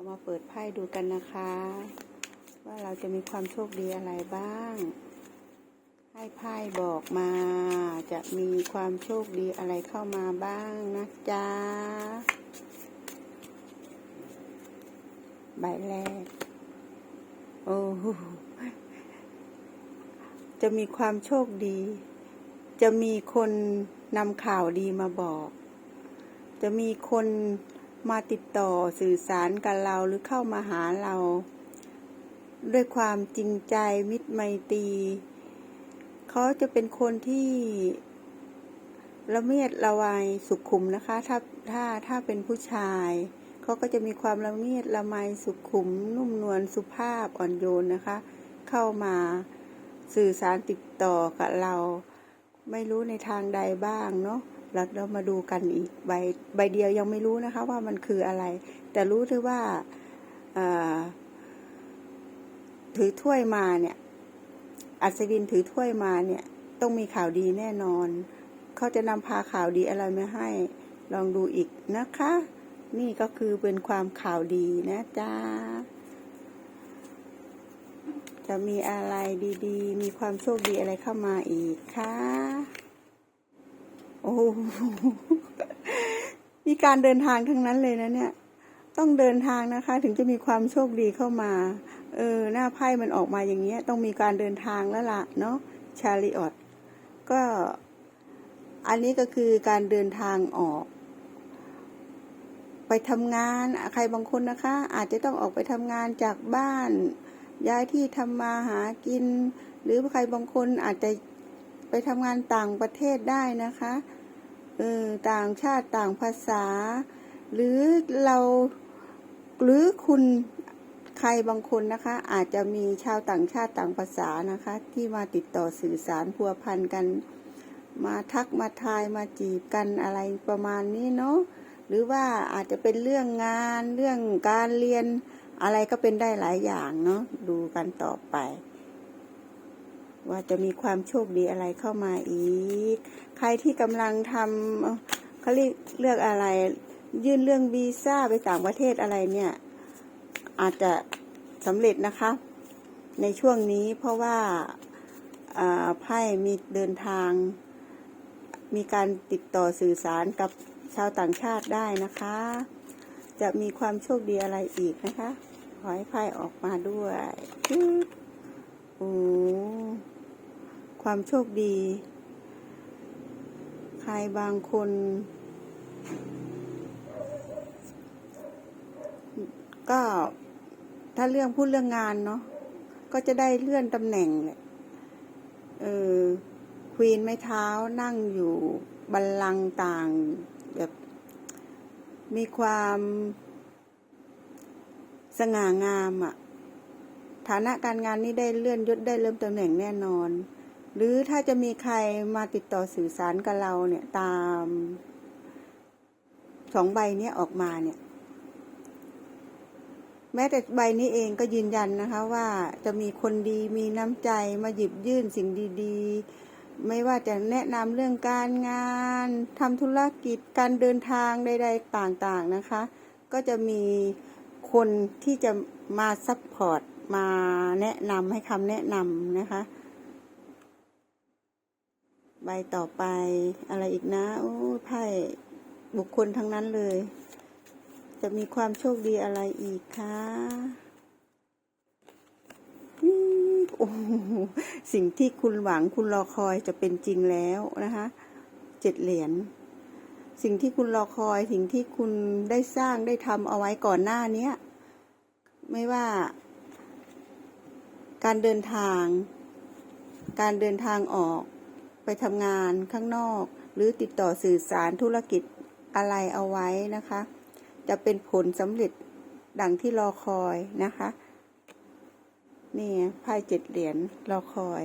เอามาเปิดไพ่ดูกันนะคะ ว่าเราจะมีความโชคดีอะไรบ้าง ให้ไพ่บอกมา จะมีความโชคดีอะไรเข้ามาบ้างนะจ๊ะใบแรก โอ้จะมีความโชคดี จะมีคนนำข่าวดีมาบอก จะมีคน มาติดต่อสื่อสารกับเราหรือเข้ามาหาเรา ด้วยความจริงใจมิตรไมตรีเขาจะเป็นคนที่ละเมียดละไวสุขุมนะคะ ถ้าถ้าถ้าเป็นผู้ชายเขาก็จะมีความละเมียดละไมสุขุม นุ่มนวลสุภาพอ่อนโยนนะคะ เข้ามาสื่อสารติดต่อกับเรา ไม่รู้ในทางใดบ้างเนาะ แล้วเรามาดูกันอีกใบใบเดียวยังไม่รู้นะคะว่ามันคืออะไร แต่รู้ที่ว่าถือถ้วยมาเนี่ย อัศวินถือถ้วยมาเนี่ย ต้องมีข่าวดีแน่นอน เขาจะนำพาข่าวดีอะไรมาให้ ลองดูอีกนะคะ นี่ก็คือเป็นความข่าวดีนะจ๊ะจะมีอะไรดีๆ มีความโชคดีอะไรเข้ามาอีกคะ โอ้มีการเดินทางทั้งนั้นเลยนะเนี่ย ต้องเดินทางนะคะ ถึงจะมีความโชคดีเข้ามา เออ หน้าไพ่มันออกมาอย่างเงี้ย ต้องมีการเดินทางแล้วล่ะ เนาะชาลิออตก็อันนี้ก็คือการเดินทางออก ไปทำงานใครบางคนนะคะ อาจจะต้องออกไปทำงานจากบ้าน ย้ายที่ทำมาหากิน หรือใครบางคนอาจจะ ไปทำงานต่างประเทศได้นะคะเออต่างชาติต่างภาษา หรือเราหรือคุณใครบางคนนะคะ อาจจะมีชาวต่างชาติต่างภาษานะคะ ที่มาติดต่อสื่อสารพัวพันกัน มาทักมาทายมาจีบกันอะไรประมาณนี้เนาะหรือว่าอาจจะเป็นเรื่องงานเรื่องการเรียนอะไรก็เป็นได้หลายอย่างเนาะดูกันต่อไป ว่าจะมีความโชคดีอะไรเข้ามาอีก ใครที่กำลังทำเขาเรียกเลือกอะไร ยื่นเรื่องวีซ่าไปต่างประเทศอะไรเนี่ย อาจจะสำเร็จนะคะ ในช่วงนี้เพราะว่าไพ่มีเดินทาง มีการติดต่อสื่อสารกับชาวต่างชาติได้นะคะ จะมีความโชคดีอะไรอีกนะคะ ขอให้ไพ่ออกมาด้วย โอ้ความโชคดี ใครบางคน ก็ถ้าเรื่องพูดเรื่องงานเนาะก็จะได้เลื่อนตำแหน่งเนี่ยเออควีนไม้เท้านั่งอยู่บัลลังก์ต่างแบบมีความสง่างามอะ ฐานะการงานนี้ได้เลื่อนยศได้เริ่มตำแหน่งแน่นอน หรือถ้าจะมีใครมาติดต่อสื่อสารกับเราเนี่ยตามสองใบนี้ออกมาเนี่ย แม้แต่ใบนี้เองก็ยืนยันนะคะว่าจะมีคนดีมีน้ำใจมาหยิบยื่นสิ่งดีๆ ไม่ว่าจะแนะนำเรื่องการงานทำธุรกิจการเดินทางใดๆต่างๆนะคะ ก็จะมีคนที่จะมาซัพพอร์ต มาแนะนำให้คำแนะนำนะคะ ใบต่อไปอะไรอีกนะโอ้ไพ่บุคคลทั้งนั้นเลย จะมีความโชคดีอะไรอีกคะโอ้สิ่งที่คุณหวังคุณรอคอยจะเป็นจริงแล้วนะคะเจ็ดเหรียญสิ่งที่คุณรอคอยสิ่งที่คุณได้สร้างได้ทำเอาไว้ก่อนหน้านี้ไม่ว่า การเดินทาง การเดินทางออก ไปทำงานข้างนอก หรือติดต่อสื่อสารธุรกิจอะไรเอาไว้นะคะ จะเป็นผลสำเร็จดังที่รอคอยนะคะ นี่ไพ่เจ็ดเหรียญรอคอย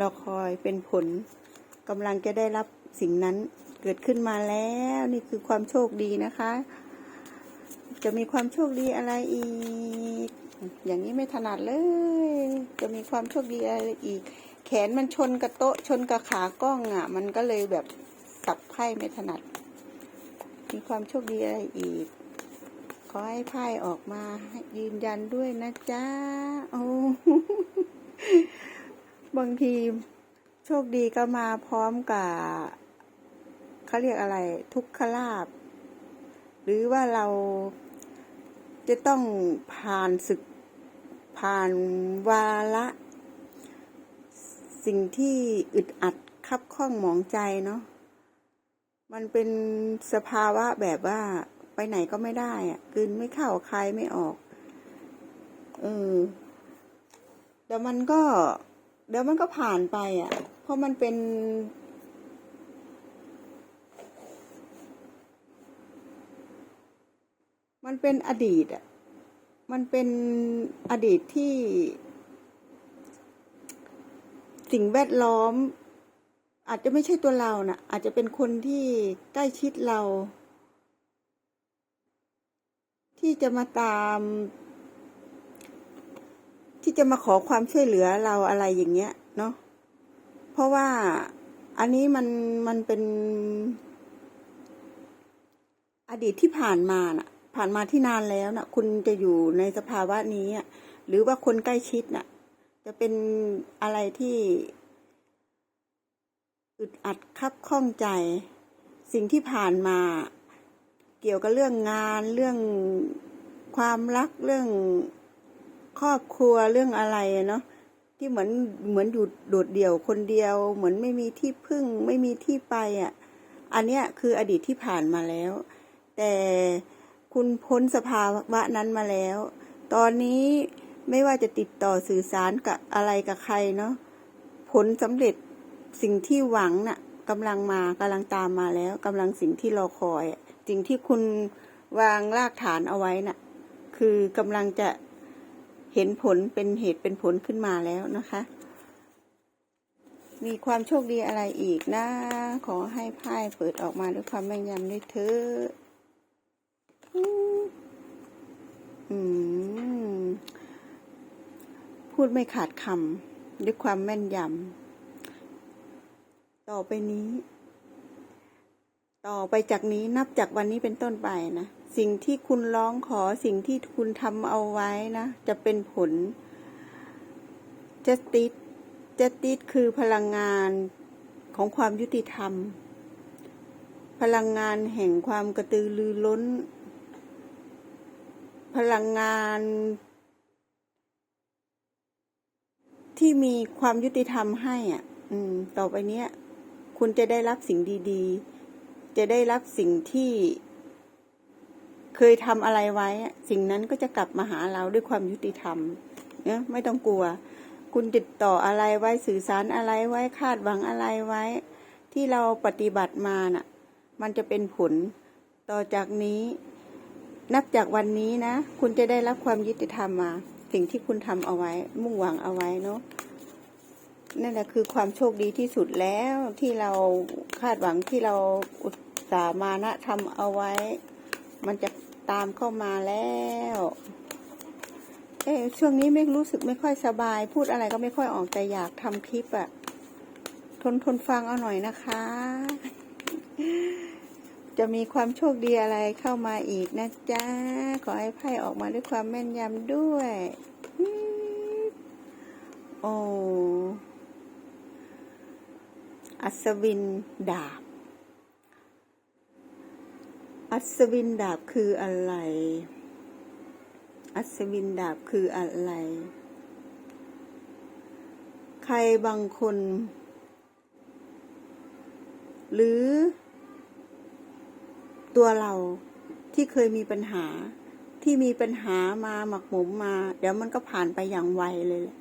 รอคอยเป็นผลกำลังจะได้รับสิ่งนั้นเกิดขึ้นมาแล้วนี่คือความโชคดีนะคะ จะมีความโชคดีอะไรอีก อย่างนี้ไม่ถนัดเลย จะมีความโชคดีอะไรอีก แขนมันชนกับโต๊ะชนกับขากล้องอะ มันก็เลยแบบสับไพ่ไม่ถนัด มีความโชคดีอะไรอีก ขอให้ไพ่ออกมายืนยันด้วยนะจ๊ะโอ้บางทีโชคดีก็มาพร้อมกับเขาเรียกอะไร ทุกขลาบ หรือว่าเรา จะต้องผ่านศึกผ่านวาระสิ่งที่อึดอัดคับข้องหมองใจเนาะมันเป็นสภาวะแบบว่าไปไหนก็ไม่ได้อะกืนไม่เข้าคายไม่ออกเออเดี๋ยวมันก็ เดี๋ยวมันก็ผ่านไปอะ เพราะมันเป็น มันเป็นอดีตอะ มันเป็นอดีตที่ สิ่งแวดล้อม อาจจะไม่ใช่ตัวเรานะ่ะ อาจจะเป็นคนที่ใกล้ชิดเรา ที่จะมาตาม ที่จะมาขอความช่วยเหลือเราอะไรอย่างเงี้ย เนาะเพราะว่าอันนี้มันมันเป็นอดีตที่ผ่านมาน่ะ ผ่านมาที่นานแล้วน่ะคุณจะอยู่ในสภาวะนี้หรือว่าคนใกล้ชิดน่ะ จะเป็นอะไรที่อึดอัดคับข้องใจ สิ่งที่ผ่านมา เกี่ยวกับเรื่องงาน เรื่องความรักเรื่องครอบครัวเรื่องอะไรเนาะที่เหมือนเหมือนอยู่โดดเดี่ยวคนเดียว เหมือนไม่มีที่พึ่ง ไม่มีที่ไปอะ อันเนี้ยคืออดีตที่ผ่านมาแล้ว แต่ คุณพ้นสภาวะนั้นมาแล้ว ตอนนี้ไม่ว่าจะติดต่อสื่อสารกับอะไรกับใครเนาะผลสำเร็จสิ่งที่หวังน่ะกำลังมากำลังตามมาแล้วกำลังสิ่งที่รอคอย สิ่งที่คุณวางรากฐานเอาไว้น่ะ คือกำลังจะเห็นผลเป็นเหตุเป็นผลขึ้นมาแล้วนะคะ มีความโชคดีอะไรอีกนะ ขอให้ไพ่เปิดออกมาด้วยความแม่นยำด้วยเถอะอืมอืม พูดไม่ขาดคำด้วยความแม่นยำ ต่อไปนี้ ต่อไปจากนี้นับจากวันนี้เป็นต้นไปนะ สิ่งที่คุณร้องขอสิ่งที่คุณทำเอาไว้นะ จะเป็นผล จะติดจะติดคือพลังงานของความยุติธรรม พลังงานแห่งความกระตือรือร้น พลังงาน ที่มีความยุติธรรมให้อะ อืม ต่อไปเนี้ย คุณจะได้รับสิ่งดีๆ จะได้รับสิ่งที่ เคยทำอะไรไว้ สิ่งนั้นก็จะกลับมาหาเราด้วยความยุติธรรมเนี่ยไม่ต้องกลัว คุณติดต่ออะไรไว้สื่อสารอะไรไว้คาดหวังอะไรไว้ ที่เราปฏิบัติมาน่ะ มันจะเป็นผลต่อจากนี้ นับจากวันนี้นะ คุณจะได้รับความยุติธรรมมา สิ่งที่คุณทำเอาไว้ มุ่งหวังเอาไว้เนาะนั่นแหละคือความโชคดีที่สุดแล้วที่เราคาดหวังที่เราอุตสาห์มานะทำเอาไว้ มันจะตามเข้ามาแล้วเอ๊ช่วงนี้ไม่รู้สึกไม่ค่อยสบาย พูดอะไรก็ไม่ค่อยออกแต่อยากทำคลิปอะทนทนฟังเอาหน่อยนะคะ จะมีความโชคดีอะไรเข้ามาอีกนะจ๊ะ ขอให้ไพ่ออกมาด้วยความแม่นยำด้วย โอ้ อัศวินดาบ อัศวินดาบคืออะไร อัศวินดาบคืออะไร ใครบางคน หรือ ตัวเราที่เคยมีปัญหาที่มีปัญหามาหมักหมมมา เดี๋ยวมันก็ผ่านไปอย่างไวเลยแหละ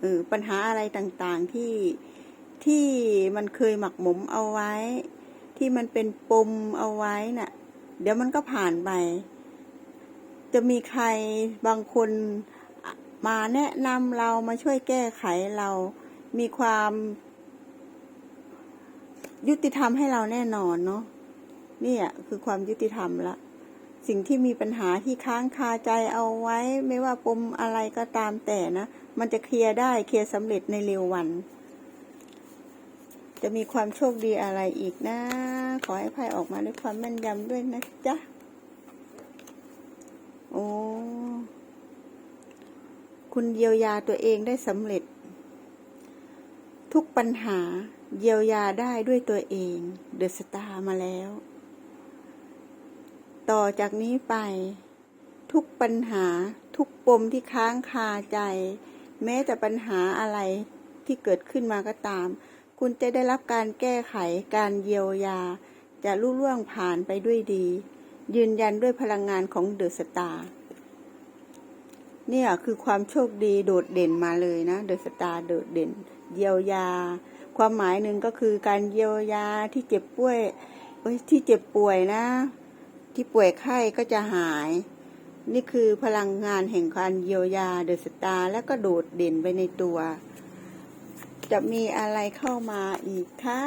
เออปัญหาอะไรต่างๆที่ที่มันเคยหมักหมมเอาไว้ ที่มันเป็นปมเอาไว้น่ะ เดี๋ยวมันก็ผ่านไป จะมีใครบางคนมาแนะนำเรามาช่วยแก้ไขเรา มีความยุติธรรมให้เราแน่นอนเนาะ นี่ยคือความยุติธรรมละ สิ่งที่มีปัญหาที่ค้างคาใจเอาไว้ ไม่ว่าปมอะไรก็ตามแต่นะ มันจะเคลียร์ได้เคลียร์สำเร็จในเร็ววัน จะมีความโชคดีอะไรอีกนะ ขอให้ไพ่ออกมาด้วยความแม่นยำด้วยนะจ๊ะ โอ้ คุณเยียวยาตัวเองได้สำเร็จ ทุกปัญหาเยียวยาได้ด้วยตัวเอง เดอะสตาร์มาแล้ว ต่อจากนี้ไป ทุกปัญหาทุกปมที่ค้างคาใจ แม้แต่ปัญหาอะไรที่เกิดขึ้นมาก็ตาม คุณจะได้รับการแก้ไขการเยียวยา จะรุ่ล่วงผ่านไปด้วยดี ยืนยันด้วยพลังงานของเดอะสตาร์เนี่ยคือความโชคดีโดดเด่นมาเลยนะเดอะสตาร์โดดเด่น เยียวยา ความหมายหนึ่งก็คือการเยียวยาที่เจ็บป่วยที่เจ็บป่วยนะ ที่ป่วยไข้ก็จะหาย นี่คือพลังงานแห่งการเยียวยาเดอะสตาร์แล้วก็โดดเด่นไปในตัว จะมีอะไรเข้ามาอีกคะ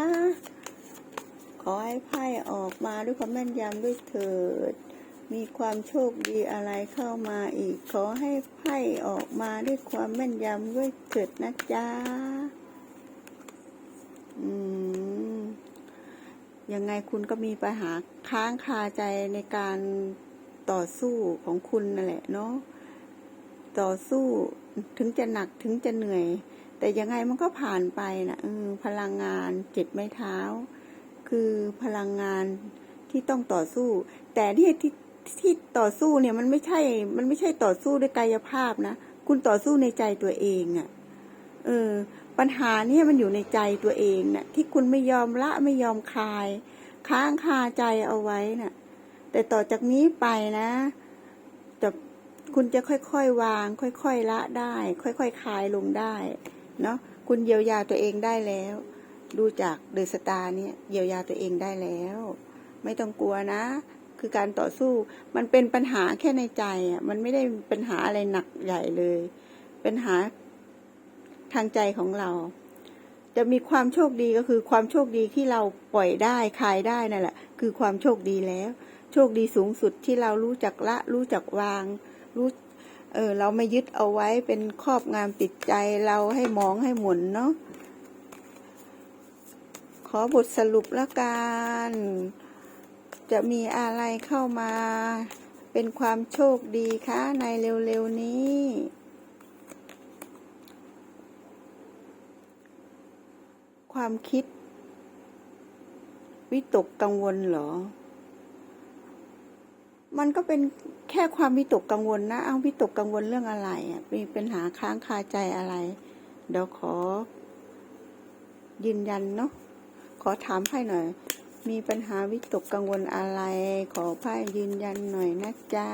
ขอให้ไพ่ออกมาด้วยความแม่นยำด้วยเถิด มีความโชคดีอะไรเข้ามาอีก ขอให้ไพ่ออกมาด้วยความแม่นยำด้วยเถิดนะจ๊ะ อืม ยังไงคุณก็มีปัญหาค้างคาใจในการต่อสู้ของคุณนั่นแหละเนาะต่อสู้ถึงจะหนักถึงจะเหนื่อย แต่ยังไงมันก็ผ่านไปนะเออพลังงานเจ็ดไม้เท้า คือพลังงานที่ต้องต่อสู้ แต่ที่ที่ที่ต่อสู้เนี่ยมันไม่ใช่ มันไม่ใช่ต่อสู้ด้วยกายภาพนะ คุณต่อสู้ในใจตัวเองอะ่ะ เออ ปัญหาเนี่ยมันอยู่ในใจตัวเองนะ่ะ ที่คุณไม่ยอมละไม่ยอมคลาย ค้างคาใจเอาไว้น่ะ แต่ต่อจากนี้ไปนะจะคุณจะค่อยๆวาง ค่อยๆละได้ ค่อยๆคลายลงได้ เนาะคุณเยียวยาตัวเองได้แล้ว ดูจากเดอะสตาร์เนี่ยเยียวยาตัวเองได้แล้ว ไม่ต้องกลัวนะคือการต่อสู้มันเป็นปัญหาแค่ในใจอะมันไม่ได้ปัญหาอะไรหนักใหญ่เลย ปัญหา ทางใจของเรา จะมีความโชคดีก็คือความโชคดีที่เราปล่อยได้คลายได้นั่นแหละ คือความโชคดีแล้ว โชคดีสูงสุดที่เรารู้จักละ รู้จักวาง รู้เออเราไม่ยึดเอาไว้เป็นครอบงามติดใจเราให้มองให้หมุนเนาะขอบทสรุปละกันจะมีอะไรเข้ามา เป็นความโชคดีคะในเร็วๆนี้ ความคิด วิตกกังวลเหรอ มันก็เป็นแค่ความวิตกกังวลนะเอาวิตกกังวลเรื่องอะไรอะมีปัญหาค้างคาใจอะไร เดี๋ยวขอ ยืนยันเนาะขอถามไพ่หน่อย มีปัญหาวิตกกังวลอะไร ขอไพ่ยืนยันหน่อยนะจ๊ะ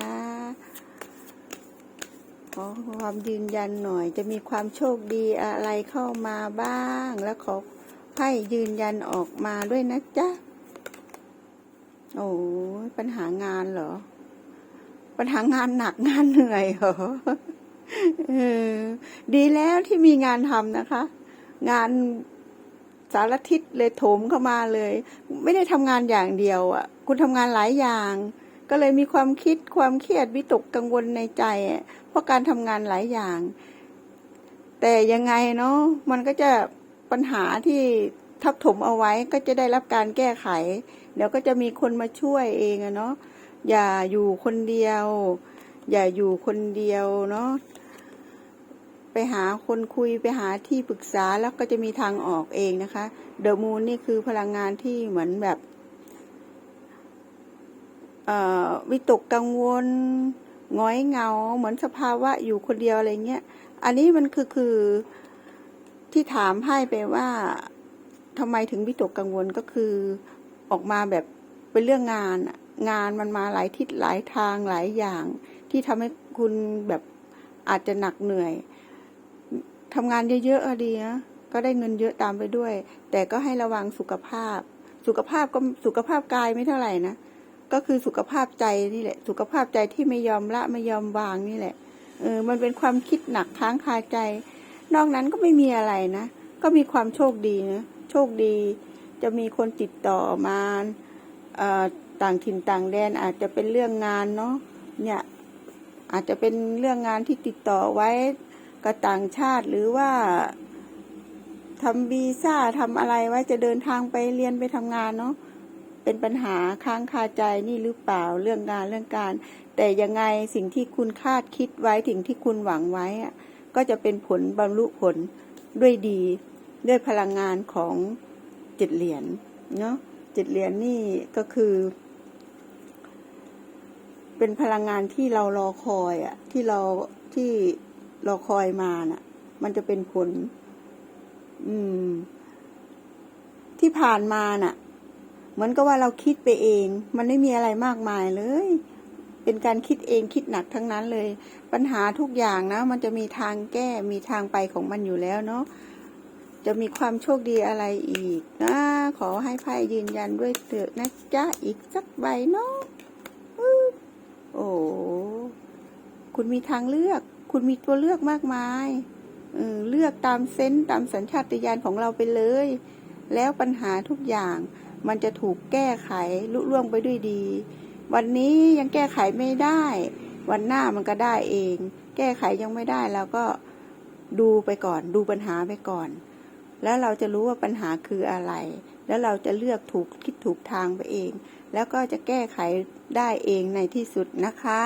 ขอความยืนยันหน่อย จะมีความโชคดีอะไรเข้ามาบ้าง แล้วขอ ไพ่ยืนยันออกมาด้วยนะจ๊ะ โอ้ปัญหางานเหรอ ปัญหางานหนักงานเหนื่อยเหรอเออดีแล้วที่มีงานทำนะคะ งานสารทิศเลยโถมเข้ามาเลย ไม่ได้ทำงานอย่างเดียวอะ คุณทำงานหลายอย่าง ก็เลยมีความคิดความเครียดวิตกกังวลในใจเพราะการทำงานหลายอย่าง แต่ยังไงเนาะมันก็จะ ปัญหาที่ทับถมเอาไว้ก็จะได้รับการแก้ไข เดี๋ยวก็จะมีคนมาช่วยเองอะเนาะอย่าอยู่คนเดียว อย่าอยู่คนเดียวเนาะไปหาคนคุยไปหาที่ปรึกษาแล้วก็จะมีทางออกเองนะคะเดอะมูนนี่คือพลังงานที่เหมือนแบบวิตกกังวลหงอยเงา เหมือนสภาวะอยู่คนเดียวอะไรเงี้ย อันนี้มันคือคือ ที่ถามไพ่ไปว่าทำไมถึงวิตกกังวลก็คือออกมาแบบเป็นเรื่องงานงานมันมาหลายทิศหลายทางหลายอย่าง ที่ทำให้คุณแบบอาจจะหนักเหนื่อยทำงานเยอะๆอะดีนะก็ได้เงินเยอะตามไปด้วย แต่ก็ให้ระวังสุขภาพ สุขภาพก็สุขภาพกายไม่เท่าไหร่นะก็คือสุขภาพใจนี่แหละ สุขภาพใจที่ไม่ยอมละไม่ยอมวางนี่แหละเออมันเป็นความคิดหนักค้างคาใจ นอกนั้นก็ไม่มีอะไรนะ ก็มีความโชคดีนะ โชคดี จะมีคนติดต่อมาอต่างถิ่นต่างแดนอาจจะเป็นเรื่องงานเนาะ เนี่ยอาจจะเป็นเรื่องงานที่ติดต่อไว้กับต่างชาติหรือว่าทำวีซ่าทำอะไรไว้จะเดินทางไปเรียนไปทำงานเนาะเป็นปัญหาค้างคาใจนี่หรือเปล่าเรื่องงานเรื่องการ แต่ยังไงสิ่งที่คุณคาดคิดไว้สิ่งที่คุณหวังไว้อะ ก็จะเป็นผลบรรลุผลด้วยดีด้วยพลังงานของเจ็ดเหรียญเนาะเจ็ดเหรียญนี่ก็คือ เป็นพลังงานที่เรารอคอยอะที่เราที่รอคอยมาน่ะ มันจะเป็นผล อืม ที่ผ่านมาน่ะ เหมือนกับว่าเราคิดไปเอง มันไม่มีอะไรมากมายเลย เป็นการคิดเองคิดหนักทั้งนั้นเลย ปัญหาทุกอย่างนะ มันจะมีทางแก้มีทางไปของมันอยู่แล้วเนาะจะมีความโชคดีอะไรอีกนะขอให้ไพ่ยืนยันด้วยเถอะนะจ๊ะอีกสักใบเนาะโอ้คุณมีทางเลือก คุณมีตัวเลือกมากมายเออเลือกตามเซนส์ตามสัญชาตญาณของเราไปเลย แล้วปัญหาทุกอย่างมันจะถูกแก้ไขลุล่วงไปด้วยดี วันนี้ยังแก้ไขไม่ได้ วันหน้ามันก็ได้เอง แก้ไขยังไม่ได้เราก็ดูไปก่อน ดูปัญหาไปก่อน แล้วเราจะรู้ว่าปัญหาคืออะไร แล้วเราจะเลือกถูกคิดถูกทางไปเอง แล้วก็จะแก้ไขได้เองในที่สุดนะคะ